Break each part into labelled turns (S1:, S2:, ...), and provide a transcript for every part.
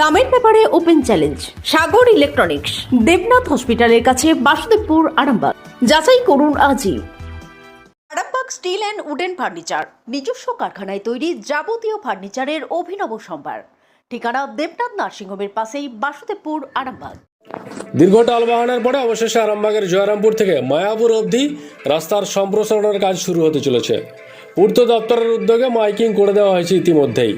S1: দামের ব্যাপারে open challenge Sagar electronics Debnath হসপিটালের কাছে বাসুদেবপুর আরামবাগ। যাচাই করুন আজই। Arambagh steel and wooden furniture নিজস্ব কারখানায় তৈরি যাবতীয় ফার্নিচারের অভিনব সম্ভার। ঠিকানা দেবনাথ নার্সিংহোমের পাশেই বাসুদেবপুর আরামবাগ।
S2: দীর্ঘ টালবাহানের পরে অবশেষে আরামবাগের জয়রামপুর থেকে মায়াপুর অবধি রাস্তার সম্প্রসারণের কাজ শুরু হতে চলেছে। পূর্ত দপ্তরের উদ্যোগে মাইকিং করে দেওয়া হয়েছে ইতিমধ্যেই।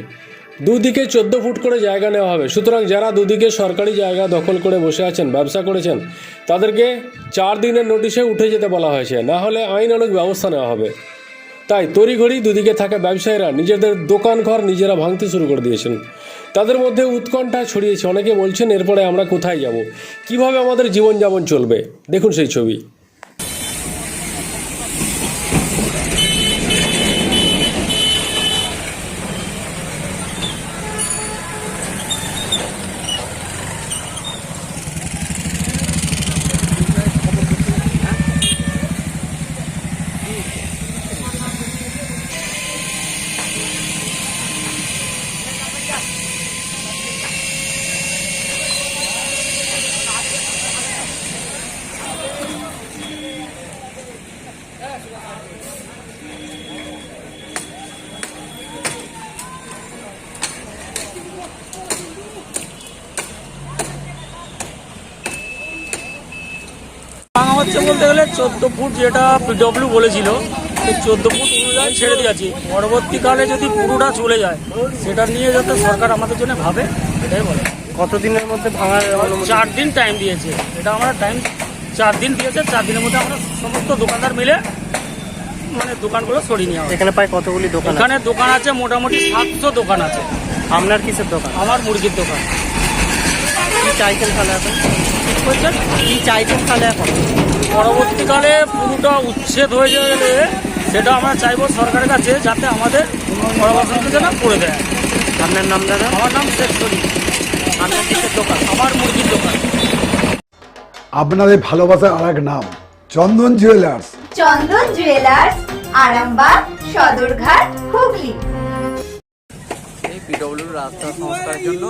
S2: দুদিকে চোদ্দ ফুট করে জায়গা নেওয়া হবে। সুতরাং যারা দুদিকে সরকারি জায়গা দখল করে বসে আছেন, ব্যবসা করেছেন, তাদেরকে চার দিনের নোটিশে উঠে যেতে বলা হয়েছে। না হলে আইনানুগ ব্যবস্থা নেওয়া হবে। তাই তড়িঘড়ি দুদিকে থাকা ব্যবসায়ীরা নিজেদের দোকান ঘর নিজেরা ভাঙতে শুরু করে দিয়েছেন। তাদের মধ্যে উৎকণ্ঠা ছড়িয়েছে। অনেকে বলছেন, এরপরে আমরা কোথায় যাব? কীভাবে আমাদের জীবনযাপন চলবে? দেখুন সেই ছবি।
S3: হচ্ছে বলতে গেলে চোদ্দ ফুট যেটা পিডব্লিউ বলেছিল সেই চোদ্দ ফুট অনুযায়ী ছেড়ে দিয়েছি পরবর্তীকালে যদি পুরোটা চলে যায় সেটা নিয়ে যাতে সরকার আমাদের জন্য ভাবে এটাই বলে।
S4: কতদিনের মধ্যে ভাঙার
S3: চার দিন টাইম দিয়েছে। এটা আমরা টাইম চার দিন দিয়েছে চার দিনের মধ্যে আমরা সমস্ত দোকানদার মিলে মানে দোকানগুলো সরিয়ে নেওয়া হবে।
S4: এখানে প্রায় কতগুলি দোকান
S3: এখানে দোকান আছে মোটামুটি সাতশো দোকান আছে।
S4: আপনার কিসের দোকান?
S3: আমার মুরগির দোকান।
S4: কি চাইছেন তাহলে এখন? কি চাইছেন তাহলে এখন?
S3: পরবর্তীকালে পুরোটা উচ্ছেদ হয়ে গেলে সেটা আমরা চাইব সরকারের কাছে যাতে আমাদের পরবর্তীতে যেন করে দেয়।
S4: আপনার নাম দাদা?
S3: আমার নাম শেখ শরীফ।
S4: আপনার কিসের দোকান
S3: আমার মুরগির দোকান।
S5: আপনাদের ভালোবাসার আর এক নাম চন্দন জুয়েলার্স।
S6: চন্দন জুয়েলার্স আরামবাগ সদরঘাট হুগলি।
S7: এই পিডব্লিউর রাস্তা সংস্কারের জন্য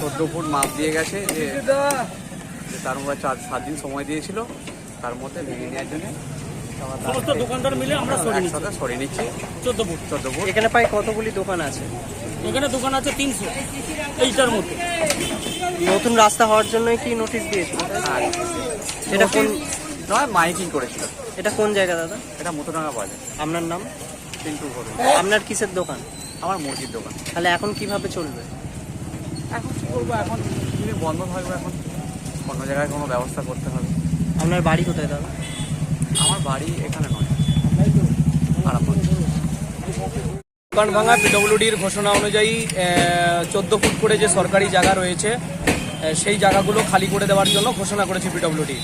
S7: চোদ্দ ফুট মাপ দিয়ে গেছে যে তার মধ্যে চার সাত দিন সময় দিয়েছিল। তার মধ্যে ভেঙে নেওয়ার জন্য
S3: সমস্ত দোকানদার মিলে আমরা সরিয়ে নিচ্ছি।
S7: একসাথে সরিয়ে নিচ্ছি।
S3: চোদ্দ ফুট
S7: চোদ্দ ফুট
S4: এখানে প্রায় কতগুলি দোকান আছে?
S3: এখানে দোকান আছে তিনশো। এইটার মধ্যে।
S4: নতুন রাস্তা হওয়ার জন্য কি নোটিশ দিয়েছিল?
S7: আর
S4: এটা কোন
S7: নয় মাইকিং করেছিল।
S4: এটা কোন জায়গা দাদা?
S7: এটা মতোডাঙ্গা বাজার।
S4: আপনার নাম?
S7: পিন্টু ঘর
S4: আপনার কিসের দোকান?
S7: আমার মুরগির দোকান।
S4: তাহলে এখন কীভাবে চলবে?
S7: এখন কী করব? এখন বন্ধ থাকবে এখন। অন্য জায়গায় কোনো ব্যবস্থা করতে হবে।
S4: আপনার বাড়ি কোথায় দাদা?
S7: আমার বাড়ি এখানে নয়। আরামবাগ
S3: দোকান ভাঙা পিডব্লিউডির ঘোষণা অনুযায়ী চোদ্দ ফুট করে যে সরকারি জায়গা রয়েছে সেই জায়গাগুলো খালি করে দেওয়ার জন্য ঘোষণা করেছে পিডব্লিউডি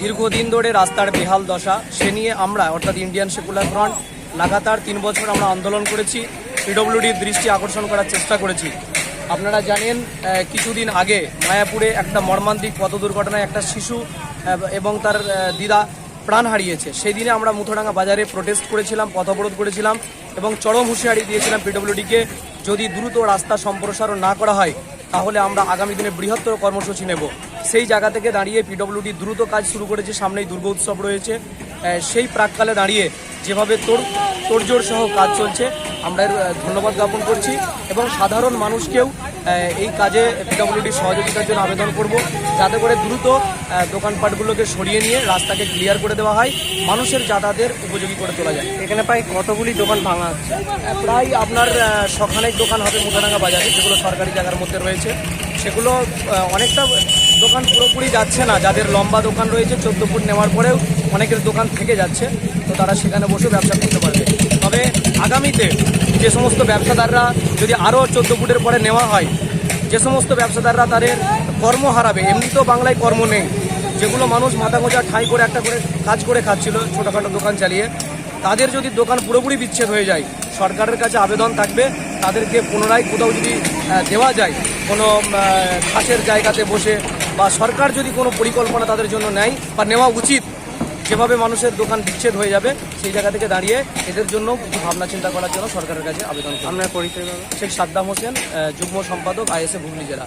S3: দীর্ঘদিন ধরে রাস্তার বেহাল দশা সে নিয়ে আমরা অর্থাৎ ইন্ডিয়ান সেকুলার ফ্রন্ট লাগাতার তিন বছর আমরা আন্দোলন করেছি। পিডব্লিউডির দৃষ্টি আকর্ষণ করার চেষ্টা করেছি। আপনারা জানেন কিছুদিন আগে মায়াপুরে একটা মর্মান্তিক পথ দুর্ঘটনায় একটা শিশু এবং তার দিদা প্রাণ হারিয়েছে। সেই দিনে আমরা মুথোডাঙ্গা বাজারে প্রোটেস্ট করেছিলাম পথ অবরোধ করেছিলাম, এবং চরম হুঁশিয়ারি দিয়েছিলাম পিডব্লিউডিকে, যদি দ্রুত রাস্তা সম্প্রসারণ না করা হয়, তাহলে আমরা আগামী দিনে বৃহত্তর কর্মসূচি নেব। সেই জায়গা থেকে দাঁড়িয়ে পিডব্লিউডি দ্রুত কাজ শুরু করেছে, সামনেই দুর্গা উৎসব রয়েছে। সেই প্রাককালে দাঁড়িয়ে যেভাবে তোর তোড়জোড় সহ কাজ চলছে আমরা এর, ধন্যবাদ জ্ঞাপন করছি এবং সাধারণ মানুষকেও এই কাজে পিডব্লিউডির সহযোগিতার জন্য আবেদন করব। যাতে করে দ্রুত দোকানপাটগুলোকে সরিয়ে নিয়ে রাস্তাকে ক্লিয়ার করে দেওয়া হয় মানুষের যাতায়াতের উপযোগী করে তোলা যায়।
S4: এখানে প্রায় কতগুলি দোকান ভাঙা আছে?
S3: প্রায় আপনার আহ, শখানেক দোকান হবে মুখাডাঙ্গা বাজারে যেগুলো সরকারি জায়গার মধ্যে রয়েছে। সেগুলো অনেকটা দোকান পুরোপুরি যাচ্ছে না। যাদের লম্বা দোকান রয়েছে, চোদ্দ ফুট নেওয়ার পরেও অনেকের দোকান থেকে যাচ্ছে, তো তারা সেখানে বসে ব্যবসা করতে পারবে। তবে আগামীতে যে সমস্ত ব্যবসাদাররা যদি আরও চোদ্দ ফুটের পরে নেওয়া হয়, যে সমস্ত ব্যবসাদাররা তাদের কর্ম হারাবে এমনিতেও বাংলায় কর্ম নেই। যেগুলো মানুষ মাথা গোঁজা ঠাঁই করে একটা করে কাজ করে খাচ্ছিল, ছোটোখাটো দোকান চালিয়ে, তাদের যদি দোকান পুরোপুরি বিচ্ছেদ হয়ে যায়, সরকারের কাছে আবেদন থাকবে, তাদেরকে পুনরায় কোথাও যদি দেওয়া যায়, কোনো ঘাসের জায়গাতে বসে বা সরকার যদি কোনো পরিকল্পনা তাদের জন্য নেয় বা নেওয়া উচিত যেভাবে মানুষের দোকান বিচ্ছেদ হয়ে যাবে সেই জায়গা থেকে দাঁড়িয়ে এদের জন্য কিছু ভাবনা চিন্তা করার জন্য সরকারের কাছে আবেদন
S4: আপনার পরিচয়
S3: শেখ সাদ্দাম হোসেন যুগ্ম সম্পাদক আইএসএ হুগলি জেলা।